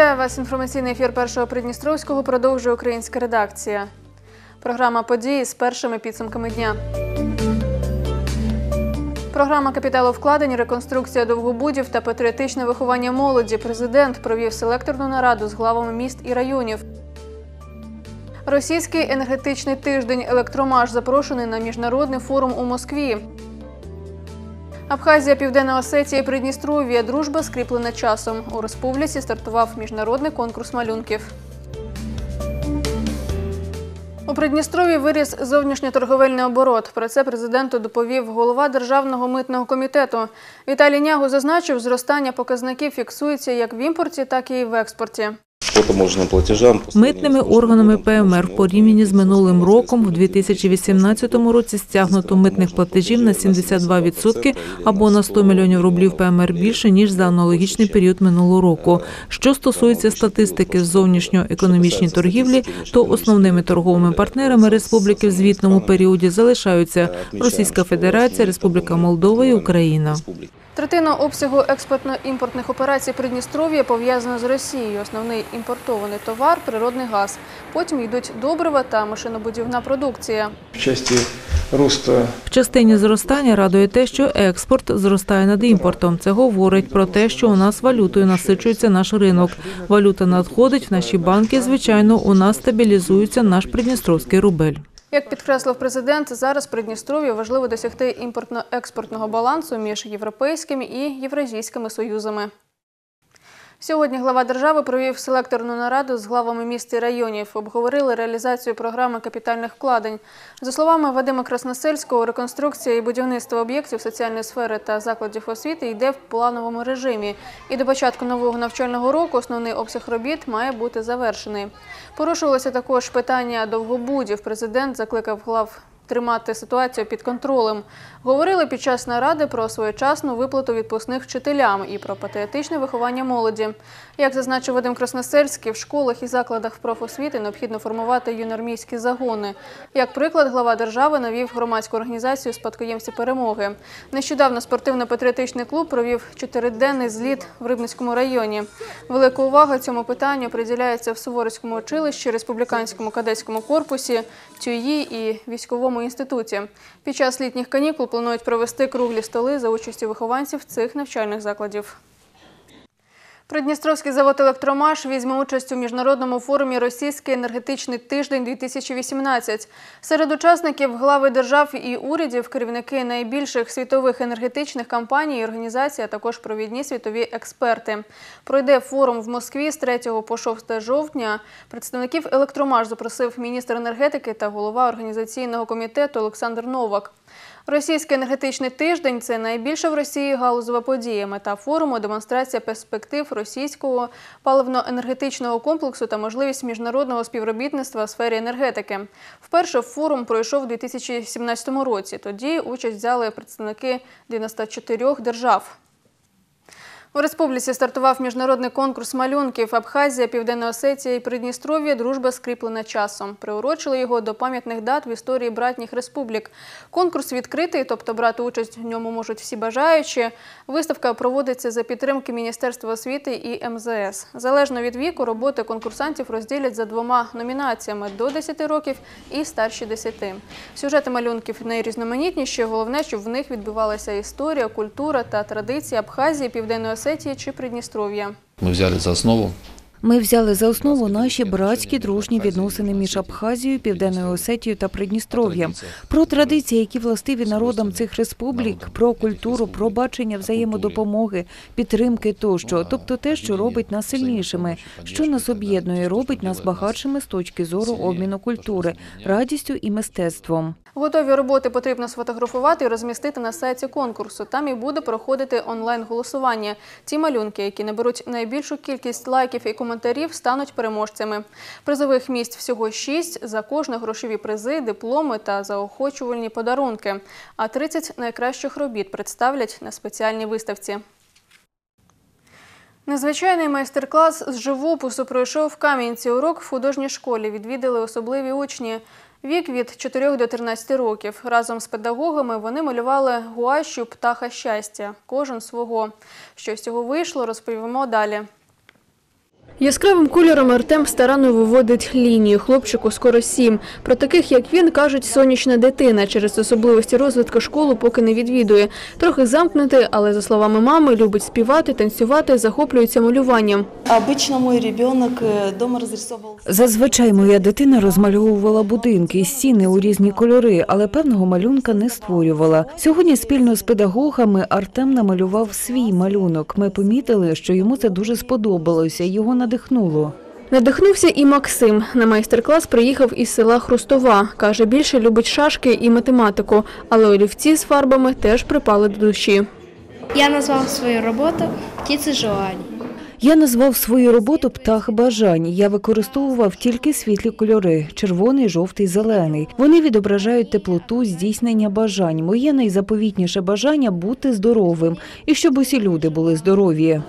Вітаю вас. Інформаційний ефір першого Придністровського продовжує українська редакція. Програма події з першими підсумками дня. Програма капіталовкладень, реконструкція довгобудів та патріотичне виховання молоді. Президент провів селекторну нараду з главами міст і районів. Російський енергетичний тиждень електромаш запрошений на міжнародний форум у Москві. Абхазія, Південна Осетія і Придністров'я. Дружба скріплена часом. У республіці стартував міжнародний конкурс малюнків. У Придністров'ї виріс зовнішньоторговельний оборот. Про це президенту доповів голова Державного митного комітету. Віталій Нягу зазначив, зростання показників фіксується як в імпорті, так і в експорті. По таможенным платежам. Митними органами ПМР в порівнянні з минулим роком в 2018 році стягнуто митних платежів на 72% або на 100 мільйонів рублів ПМР більше ніж за аналогічний період минулого року. Що стосується статистики зовнішньоекономічній торгівлі, то основними торговими партнерами республіки в звітному періоді залишаються Російська Федерація, Республіка Молдова і Україна. Третина обсягу експортно-імпортних операцій Придністров'я пов'язана з Росією. Основний імпортований товар природний газ. Потім йдуть добрива та машинобудівна продукція. в части В частині зростання радує те, що експорт зростає над імпортом. Це говорить про те, що у нас валютою насичується наш ринок. Валюта надходить в наші банки. Звичайно, у нас стабілізується наш придністровський рубель. Як підкреслив президент, зараз Придністров'ю важливо досягти імпортно-експортного балансу між європейськими і євразійськими союзами. Сьогодні глава держави провів селекторну нараду з главами міст і районів. Обговорили реалізацію програми капітальних вкладень. За словами Вадима Красносельського, реконструкція і будівництво об'єктів соціальної сфери та закладів освіти йде в плановому режимі. І до початку нового навчального року основний обсяг робіт має бути завершений. Порушувалося також питання довгобудів. Президент закликав глав тримати ситуацію під контролем. Говорили під час наради про своєчасну виплату відпускних вчителям і про патріотичне виховання молоді. Як зазначив Вадим Красносельський, в школах і закладах профосвіти необхідно формувати юнормійські загони. Як приклад, глава держави навів громадську організацію спадкоємці перемоги. Нещодавно спортивно-патріотичний клуб провів чотириденний зліт в Рибницькому районі. Велика увага цьому питанню приділяється в Суворовському училищі, республіканському кадетському корпусі, ТЮї і військовому інституті. Під час літніх канікул планують провести круглі столи за участю вихованців цих навчальних закладів. Придністровський завод «Електромаш» візьме участь у міжнародному форумі «Російський енергетичний тиждень-2018». Серед учасників глави держав і урядів, керівники найбільших світових енергетичних компаній і організацій, а також провідні світові експерти. Пройде форум в Москві з 3 по 6 жовтня. Представників «Електромаш» запросив міністр енергетики та голова організаційного комітету Олександр Новак. Російський енергетичний тиждень це найбільша в Росії галузова подія. Мета форуму демонстрація перспектив російського паливно-енергетичного комплексу та можливість міжнародного співробітництва у сфері енергетики. Вперше форум пройшов у 2017 році. Тоді участь взяли представники 94 держав. У республіці стартував міжнародний конкурс малюнків Абхазія, Південна Осетія і Придністров'я. Дружба скріплена часом. Приурочили його до пам'ятних дат в історії братніх республік. Конкурс відкритий, тобто брати участь в ньому можуть всі бажаючі. Виставка проводиться за підтримки Міністерства освіти і МЗС. Залежно від віку, роботи конкурсантів розділять за двома номінаціями до 10 років і старші 10. Сюжети малюнків найрізноманітніші. Головне, щоб в них відбувалася історія, культура та традиції Абхазії, Південної Осетії чи Придністров'я. Ми взяли за основу Ми взяли за основу наші братські дружні відносини між Абхазією, Південною Осетією та Придністров'ям, про традиції, які властиві народам цих республік, про культуру, про бачення взаємодопомоги, підтримки тощо, тобто те, що робить нас сильнішими, що нас об'єднує, робить нас багатшими з точки зору обміну культури, радістю і мистецтвом. Готові роботи потрібно сфотографувати і розмістити на сайті конкурсу. Там і буде проходити онлайн-голосування. Ті малюнки, які наберуть найбільшу кількість лайків і коментарів, стануть переможцями. Призових місць всього шість. За кожне грошові призи, дипломи та заохочувальні подарунки. А 30 найкращих робіт представлять на спеціальній виставці. Незвичайний майстер-клас з живопису пройшов в Кам'янці. Урок в художній школі відвідали особливі учні. Вік від 4 до 13 років. Разом з педагогами вони малювали гуащу птаха щастя. Кожен свого. Що з цього вийшло, розповімо далі. Яскравим кольором Артем старанно виводить лінію. Хлопчику скоро сім. Про таких, як він, кажуть, сонячна дитина. Через особливості розвитку школу поки не відвідує. Трохи замкнутий, але, за словами мами, любить співати, танцювати, захоплюється малюванням. Обычно мой ребенок э, дома разрисовывал Зазвичай моя дитина розмальовувала будинки, стіни у різні кольори, але певного малюнка не створювала. Сьогодні спільно з педагогами Артем намалював свій малюнок. Ми помітили, що йому це дуже сподобалося, його надихнуло. Надихнувся і Максим. На майстер-клас приїхав із села Хрустова. Каже, більше любить шашки і математику, але олівці з фарбами теж припали до душі. Я назвав свою роботу «Птиці желаний». Я назвав свою роботу птах бажань. Я використовував тільки світлі кольори: червоний, жовтий, зелений. Вони відображають теплоту, здійснення бажань. Моє найзаповітніше бажання бути здоровим і щоб усі люди були здорові.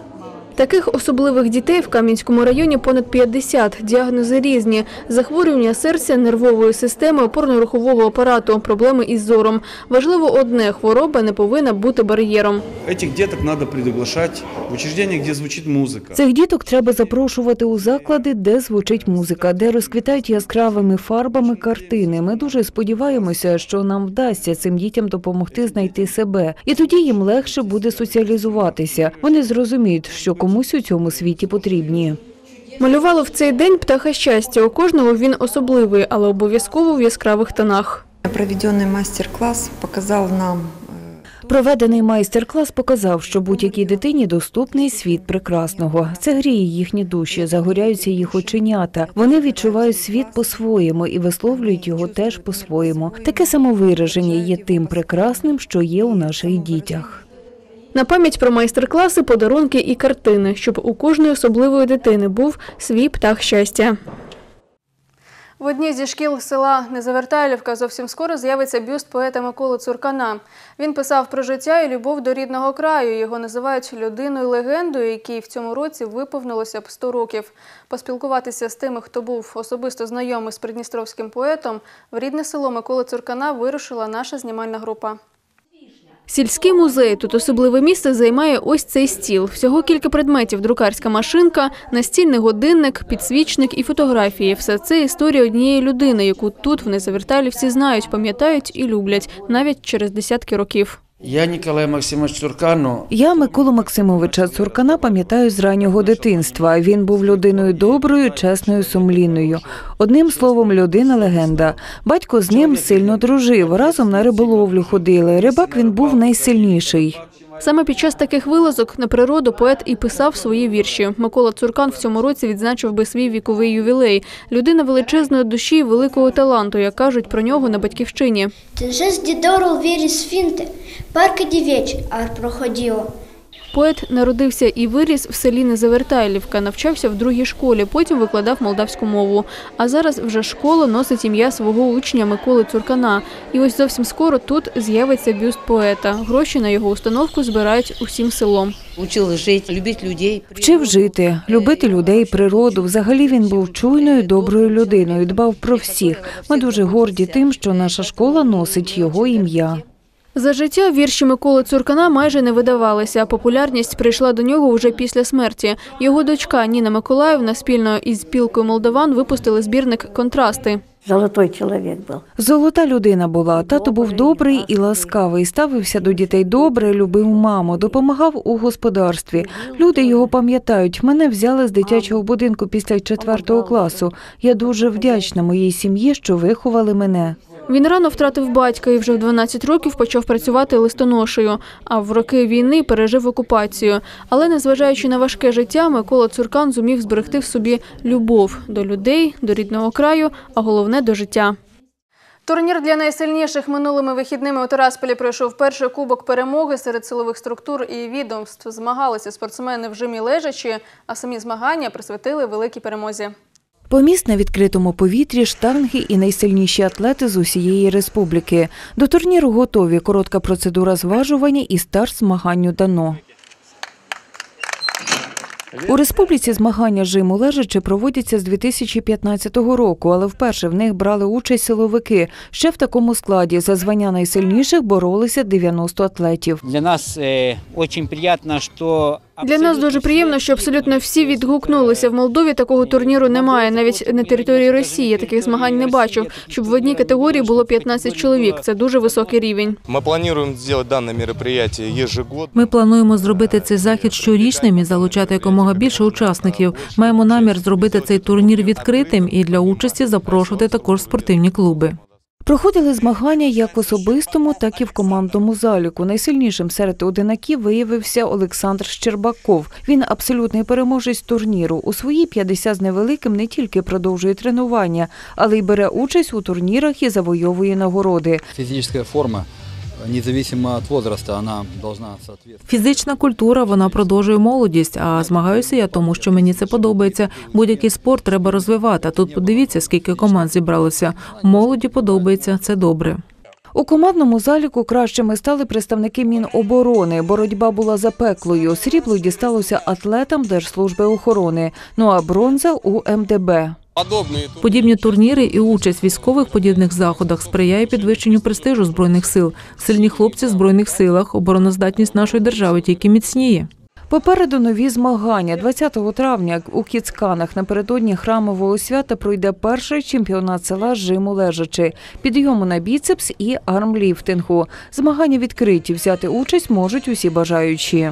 Таких особливих дітей в Кам'янському районі понад 50. Діагнози різні. Захворювання серця, нервової системи, опорно-рухового апарату, проблеми із зором. Важливо одне – хвороба не повинна бути бар'єром. Этих деток надо приглашать в учреждения, где звучит музыка. Цих діток треба запрошувати у заклади, де звучить музика, де розквітають яскравими фарбами картини. Ми дуже сподіваємося, що нам вдасться цим дітям допомогти знайти себе, і тоді їм легше буде соціалізуватися. Вони зрозуміють, що комусь у цьому світі потрібні. Малювало в цей день птаха щастя. У кожного він особливий, але обов'язково в яскравих тонах. Проведенный мастер-класс показал нам э, Проведений майстер-клас показав, що будь-якій дитині доступний світ прекрасного. Це гріє їхні душі, загоряються їх оченята. Вони відчувають світ по-своєму і висловлюють його теж по-своєму. Таке самовираження є тим прекрасним, що є у наших дітях. На пам'ять про майстер-класи, подарунки і картини, щоб у кожної особливої дитини був свій птах щастя. В одній зі шкіл села Незавертайлівка зовсім скоро з'явиться бюст поета Миколи Цуркана. Він писав про життя і любов до рідного краю. Його називають людиною-легендою, якій в цьому році виповнилося б 100 років. Поспілкуватися з тими, хто був особисто знайомий з придністровським поетом, в рідне село Миколи Цуркана вирушила наша знімальна група. Сільський музей тут особливе місце займає ось цей стіл. Всього кілька предметів: друкарська машинка, настільний годинник, підсвічник і фотографії. Все це історія однієї людини, яку тут в Незаверталівці знають, пам'ятають і люблять навіть через десятки років. Я Ніколай Максимович Цуркано. Я Миколу Максимовича Цуркана пам'ятаю з раннього дитинства. Він був людиною доброю, чесною, сумлінною. Одним словом, людина легенда. Батько з ним сильно дружив. Разом на риболовлю ходили. Рибак він був найсильніший. Саме під час таких вилазок на природу поет і писав свої вірші. Микола Цуркан в цьому році відзначив би свій віковий ювілей. Людина величезної душі, і великого таланту, як кажуть про нього на батьківщині. Ти вже з дідору вірі з парки дівеч, ар проходило. Поет народився і виріс в селі Незавертайлівка, навчався в другій школі, потім викладав молдавську мову. А зараз вже школа носить ім'я свого учня Миколи Цуркана. І ось зовсім скоро тут з'явиться бюст поета. Гроші на його установку збирають усім селом. Учил жить, любить людей. Вчив жити, любити людей, природу. Взагалі він був чуйною, доброю людиною, дбав про всіх. Ми дуже горді тим, що наша школа носить його ім'я. За життя вірші Миколи Цуркана майже не видавалися. Популярність прийшла до нього вже після смерті. Його дочка Ніна Миколаївна спільно із спілкою молдаван випустили збірник Контрасти. Золотой человек был. Золота людина була. Тато був добрий і ласкавий, ставився до дітей добре, любив маму, допомагав у господарстві. Люди його пам'ятають. Мене взяли з дитячого будинку після четвертого класу. Я дуже вдячна моїй сім'ї, що виховали мене. Він рано втратив батька і вже в 12 років почав працювати листоношею, а в роки війни пережив окупацію. Але незважаючи на важке життя, Микола Цуркан зумів зберегти в собі любов до людей, до рідного краю, а головне до життя. Турнір для найсильніших минулими вихідними у Тарасполі пройшов перший кубок перемоги серед силових структур і відомств. Змагалися спортсмени в жимі лежачі, а самі змагання присвятили великій перемозі. Поміст на відкритому повітрі, штанги і найсильніші атлети з усієї республіки. До турніру готові. Коротка процедура зважування і старт змаганню дано. У республіці змагання жиму лежачи проводяться з 2015 року, але вперше в них брали участь силовики. Ще в такому складі за звання найсильніших боролися 90 атлетів. Для нас очень приятно, что Для нас дуже приємно, що абсолютно всі відгукнулися. В Молдові такого турніру немає. Навіть на території Росії я таких змагань не бачив. Щоб в одній категорії було 15 чоловік. Це дуже високий рівень. Мы планируем сделать данное мероприятие ежегодно. Ми плануємо зробити цей захід щорічним і залучати якомога більше учасників. Маємо намір зробити цей турнір відкритим і для участі запрошувати також спортивні клуби. Проходили змагання як особистому, так і в командному заліку. Найсильнішим серед одинаків виявився Олександр Щербаков. Він абсолютний переможець турніру. У свої 50 з невеликим не тільки продовжує тренування, але й бере участь у турнірах і завойовує нагороди. Фізична форма, независимо от возраста, она должна соответствовать. Фізична культура вона продовжує молодість. А змагаюся я тому, що мені це подобається. Будь-який спорт треба розвивати. Тут подивіться, скільки команд зібралося. Молоді подобається. Це добре. У командному заліку кращими стали представники Міноборони. Боротьба була запеклою. Срібло дісталося атлетам Держслужби охорони. Ну а бронза у МДБ. Подібні турніри і участь в військових подібних заходах сприяє підвищенню престижу збройних сил. Сильні хлопці в збройних силах, обороноздатність нашої держави тільки міцніє. Попереду нові змагання. 20 травня у Кіцканах напередодні храмового свята пройде перший чемпіонат села жиму лежачи, підйому на біцепс і армліфтингу. Змагання відкриті. Взяти участь можуть усі бажаючі.